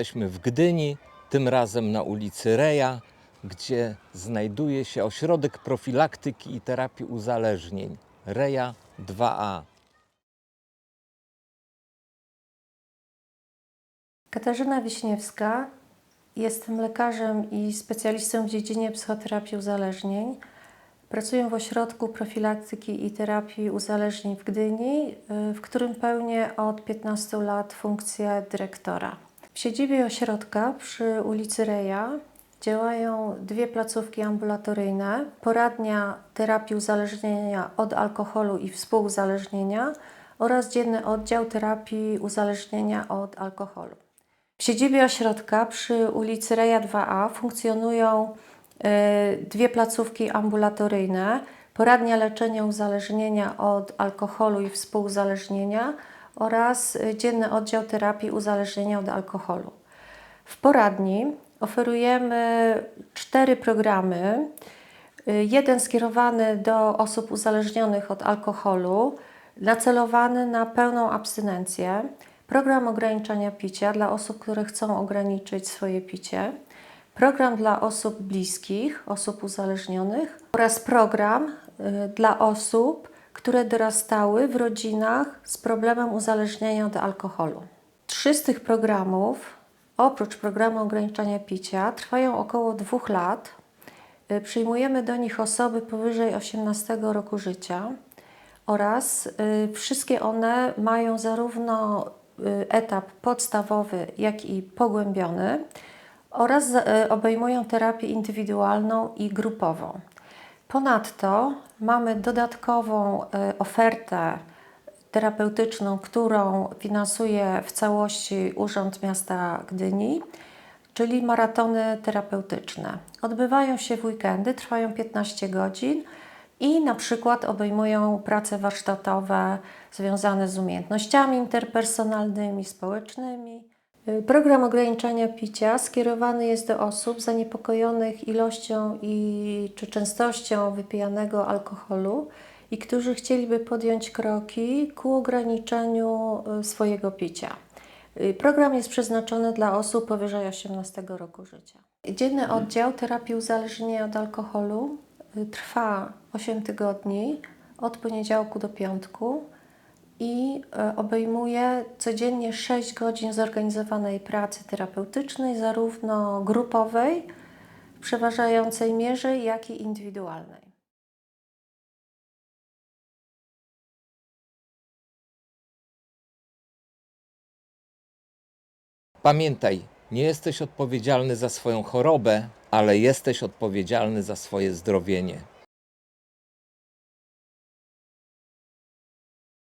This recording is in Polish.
jesteśmy w Gdyni, tym razem na ulicy Reja, gdzie znajduje się ośrodek profilaktyki i terapii uzależnień Reja 2A. Katarzyna Wiśniewska. Jestem lekarzem i specjalistą w dziedzinie psychoterapii uzależnień. Pracuję w ośrodku profilaktyki i terapii uzależnień w Gdyni, y, w którym pełnię od 15 lat funkcję dyrektora. W siedzibie ośrodka przy ulicy Reja działają dwie placówki ambulatoryjne: poradnia terapii uzależnienia od alkoholu i współuzależnienia oraz dzienny oddział terapii uzależnienia od alkoholu. W siedzibie ośrodka przy ulicy Reja 2A funkcjonują e, dwie placówki ambulatoryjne, poradnia leczenia uzależnienia od alkoholu i współuzależnienia oraz e, dzienny oddział terapii uzależnienia od alkoholu. W poradni oferujemy cztery programy. Y, Jeden skierowany do osób uzależnionych od alkoholu, nacelowany na pełną abstynencję. Program ograniczania picia dla osób, które chcą ograniczyć swoje picie. Program dla osób bliskich, osób uzależnionych oraz program y, dla osób, które dorastały w rodzinach z problemem uzależnienia od alkoholu. Trzy z tych programów, oprócz programu ograniczania picia, trwają około dwóch lat. Y, Przyjmujemy do nich osoby powyżej 18 roku życia oraz y, wszystkie one mają zarówno y, etap podstawowy, jak i pogłębiony oraz obejmują terapię indywidualną i grupową. Ponadto mamy dodatkową y, ofertę terapeutyczną, którą finansuje w całości Urząd Miasta Gdyni, czyli maratony terapeutyczne. Odbywają się w weekendy, trwają 15 godzin i na przykład obejmują prace warsztatowe związane z umiejętnościami interpersonalnymi, społecznymi. Program ograniczania picia skierowany jest do osób zaniepokojonych ilością i czy częstością wypijanego alkoholu i którzy chcieliby podjąć kroki ku ograniczeniu y, swojego picia. Y, Program jest przeznaczony dla osób powyżej 18 roku życia. Dzienny oddział terapii uzależnienia od alkoholu y, trwa 8 tygodni od poniedziałku do piątku i e, obejmuje codziennie 6 godzin zorganizowanej pracy terapeutycznej, zarówno grupowej w przeważającej mierze, jak i indywidualnej. Pamiętaj, nie jesteś odpowiedzialny za swoją chorobę, ale jesteś odpowiedzialny za swoje zdrowienie.